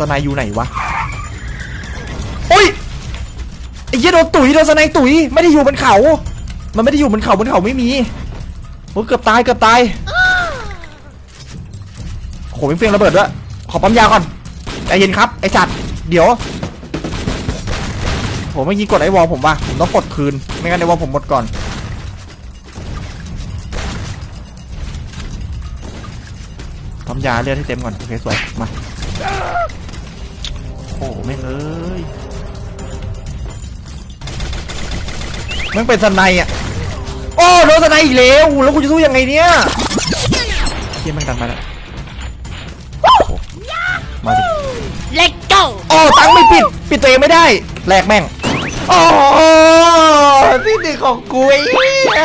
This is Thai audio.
สไนอยู่ไหนวะโอ้ยไอ้เหี้ยโดนตุ๋ยโดนสไนตุ๋ยไม่ได้อยู่บนเขา มันไม่ได้อยู่บนเขาบนเขาไม่มีโอ้เกือบตายเกือบตายโหเป็นเฟียงระเบิดด้วยขอปั๊มยาก่อนใจเย็นครับไอ้จัดเดี๋ยวโหเมื่อกี้กดไอ้วอลผมว่ะผมต้องกดคืน ไม่งั้นไอ้วอลผมหมดก่อนปั๊มยาเลือดให้เต็มก่อน โอเค สวย มา โอ้โหแม่งเอ้ยแม่งเป็นสไนอะ โอ้โดนสไนอีกแล้ว แล้วกูจะสู้ยังไงเนี่ยเฮียแม่งดันมาแล้วโอ้โหมาดิ Let go โอ้ตังค์ไม่ปิด ปิดตัวเองไม่ได้แหลกแม่ง โอ้โหที่หนึ่งของกูไอ้เหี้ย